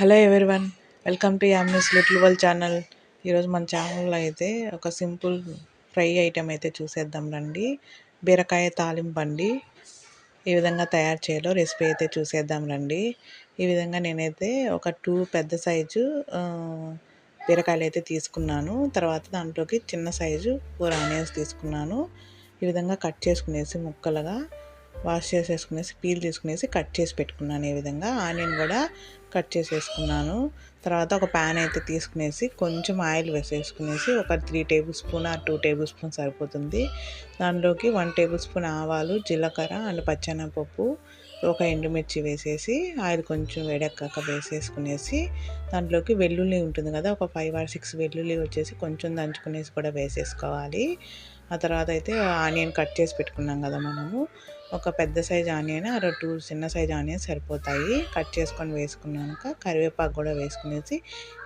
Hello everyone welcome to Yamini's little world channel ఈరోజు మన ఛానల్లో అయితే ఒక సింపుల్ ఫ్రై ఐటెం అయితే చూసేద్దాం రండి. బీరకాయ తాలింపు అండి. ఈ విధంగా తయారు చేయాలో రెసిపీ అయితే చూసేద్దాం రండి. ఈ విధంగా నేనైతే ఒక టూ పెద్ద సైజు బీరకాయలు అయితే తీసుకున్నాను. తర్వాత దాంట్లోకి చిన్న సైజు ఫోర్ ఆనియన్స్ తీసుకున్నాను. ఈ విధంగా కట్ చేసుకునేసి ముక్కలుగా వాష్ చేసేసుకునేసి పీల్ తీసుకునేసి కట్ చేసి పెట్టుకున్నాను. ఈ విధంగా ఆనియన్ కూడా కట్ చేసేసుకున్నాను. తర్వాత ఒక ప్యాన్ అయితే తీసుకునేసి కొంచెం ఆయిల్ వేసేసుకునేసి ఒక త్రీ టేబుల్ స్పూన్ ఆ టూ టేబుల్ స్పూన్ సరిపోతుంది. దాంట్లోకి వన్ టేబుల్ స్పూన్ ఆవాలు జీలకర్ర అండ్ పచ్చెనపప్పు ఒక ఎండుమిర్చి వేసేసి ఆయిల్ కొంచెం వేడెక్కాక వేసేసుకునేసి దాంట్లోకి వెల్లుల్లి ఉంటుంది కదా ఒక ఫైవ్ ఆర్ సిక్స్ వెల్లుల్లి వచ్చేసి కొంచెం దంచుకునేసి కూడా వేసేసుకోవాలి. ఆ తర్వాత అయితే ఆనియన్ కట్ చేసి పెట్టుకున్నాం కదా మనము. ఒక పెద్ద సైజ్ ఆనియన్ అర టూ చిన్న సైజ్ ఆనియన్ సరిపోతాయి. కట్ చేసుకొని వేసుకున్నాక కరివేపాకు కూడా అనేసి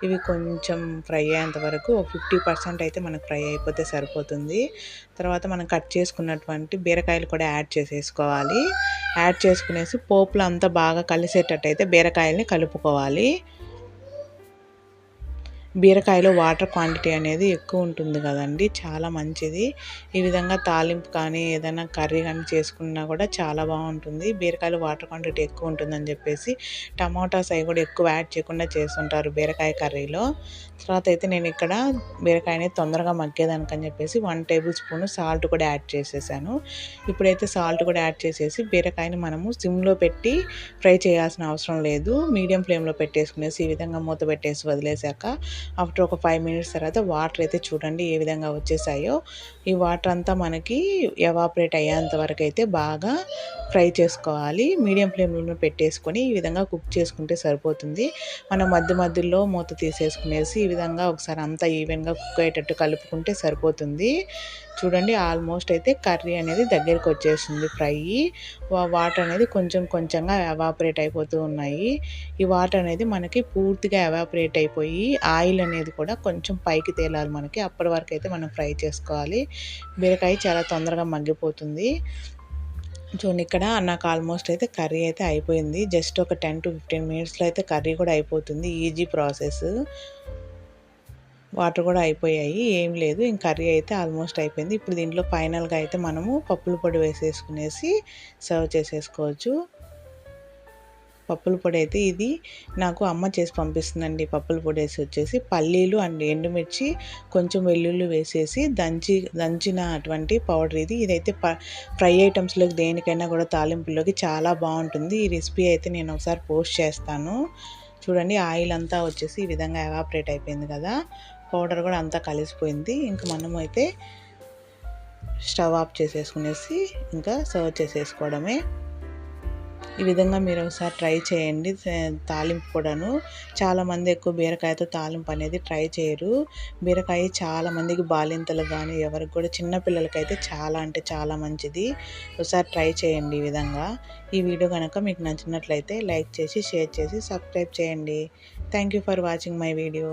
ఇవి కొంచెం ఫ్రై అయ్యేంత వరకు ఫిఫ్టీ పర్సెంట్ అయితే మనకు ఫ్రై అయిపోతే సరిపోతుంది. తర్వాత మనం కట్ చేసుకున్నటువంటి బీరకాయలు కూడా యాడ్ చేసేసుకోవాలి. యాడ్ చేసుకునేసి పోపులు అంతా బాగా కలిసేటట్టు అయితే బీరకాయల్ని కలుపుకోవాలి. బీరకాయలో వాటర్ క్వాంటిటీ అనేది ఎక్కువ ఉంటుంది కదండి చాలా మంచిది. ఈ విధంగా తాలింపు కానీ ఏదైనా కర్రీ కానీ చేసుకున్నా కూడా చాలా బాగుంటుంది. బీరకాయలో వాటర్ క్వాంటిటీ ఎక్కువ ఉంటుందని చెప్పేసి టమాటాస్ అవి కూడా ఎక్కువ యాడ్ చేయకుండా చేస్తుంటారు బీరకాయ కర్రీలో. తర్వాత అయితే నేను ఇక్కడ బీరకాయని తొందరగా మగ్గేదానికని చెప్పేసి వన్ టేబుల్ స్పూన్ సాల్ట్ కూడా యాడ్ చేసేసాను. ఇప్పుడైతే సాల్ట్ కూడా యాడ్ చేసేసి బీరకాయని మనము సిమ్లో పెట్టి ఫ్రై చేయాల్సిన అవసరం లేదు. మీడియం ఫ్లేమ్లో పెట్టేసుకునేసి ఈ విధంగా మూత పెట్టేసి వదిలేసాక ఆఫ్టర్ ఒక ఫైవ్ మినిట్స్ తర్వాత వాటర్ అయితే చూడండి ఏ విధంగా వచ్చేసాయో. ఈ వాటర్ అంతా మనకి ఎవాపరేట్ అయ్యేంత వరకు అయితే బాగా ఫ్రై చేసుకోవాలి. మీడియం ఫ్లేమ్లో పెట్టేసుకొని ఈ విధంగా కుక్ చేసుకుంటే సరిపోతుంది. మనం మధ్య మధ్యలో మూత తీసేసుకునేసి ఈ విధంగా ఒకసారి అంతా ఈవెన్గా కుక్ అయ్యేటట్టు కలుపుకుంటే సరిపోతుంది. చూడండి ఆల్మోస్ట్ అయితే కర్రీ అనేది దగ్గరికి వచ్చేసింది ఫ్రై. వాటర్ అనేది కొంచెం కొంచెంగా ఎవాపరేట్ అయిపోతూ ఉన్నాయి. ఈ వాటర్ అనేది మనకి పూర్తిగా ఎవాపరేట్ అయిపోయి ఆయిల్ అనేది కూడా కొంచెం పైకి తేలాలి మనకి. అప్పటి వరకు అయితే మనం ఫ్రై చేసుకోవాలి. బీరకాయ చాలా తొందరగా మగ్గిపోతుంది. చూడండి ఇక్కడ నాకు ఆల్మోస్ట్ అయితే కర్రీ అయితే అయిపోయింది. జస్ట్ ఒక టెన్ టు ఫిఫ్టీన్ మినిట్స్లో అయితే కర్రీ కూడా అయిపోతుంది. ఈజీ ప్రాసెస్ వాటర్ కూడా అయిపోయాయి. ఏం లేదు. ఇంక కర్రీ అయితే ఆల్మోస్ట్ అయిపోయింది. ఇప్పుడు దీంట్లో ఫైనల్గా అయితే మనము పప్పుల పొడి వేసేసుకునేసి సర్వ్ చేసేసుకోవచ్చు. పప్పుల పొడి అయితే ఇది నాకు అమ్మ చేసి పంపిస్తుందండి. పప్పుల పొడి వేసి వచ్చేసి పల్లీలు అండ్ ఎండుమిర్చి కొంచెం వెల్లుల్లి వేసేసి దంచి దంచిన అటువంటి పౌడర్ ఇది. ఇదైతే ఫ్రై ఐటమ్స్లోకి దేనికైనా కూడా తాలింపులోకి చాలా బాగుంటుంది. ఈ రెసిపీ అయితే నేను ఒకసారి పోస్ట్ చేస్తాను. చూడండి ఆయిల్ అంతా వచ్చేసి ఈ విధంగా ఎవాపరేట్ అయిపోయింది కదా. పౌడర్ కూడా అంతా కలిసిపోయింది. ఇంకా మనం అయితే స్టవ్ ఆఫ్ చేసేసుకునేసి ఇంకా సర్వ్ చేసేసుకోవడమే. ఈ విధంగా మీరు ఒకసారి ట్రై చేయండి. తాలింపు కూడాను. చాలామంది ఎక్కువ బీరకాయతో తాలింపు అనేది ట్రై చేయరు. బీరకాయ చాలామందికి బాలింతలు కానీ ఎవరికి కూడా చిన్నపిల్లలకైతే చాలా అంటే చాలా మంచిది. ఒకసారి ట్రై చేయండి ఈ విధంగా. ఈ వీడియో కనుక మీకు నచ్చినట్లయితే లైక్ చేసి షేర్ చేసి సబ్స్క్రైబ్ చేయండి. Thank you for watching my video.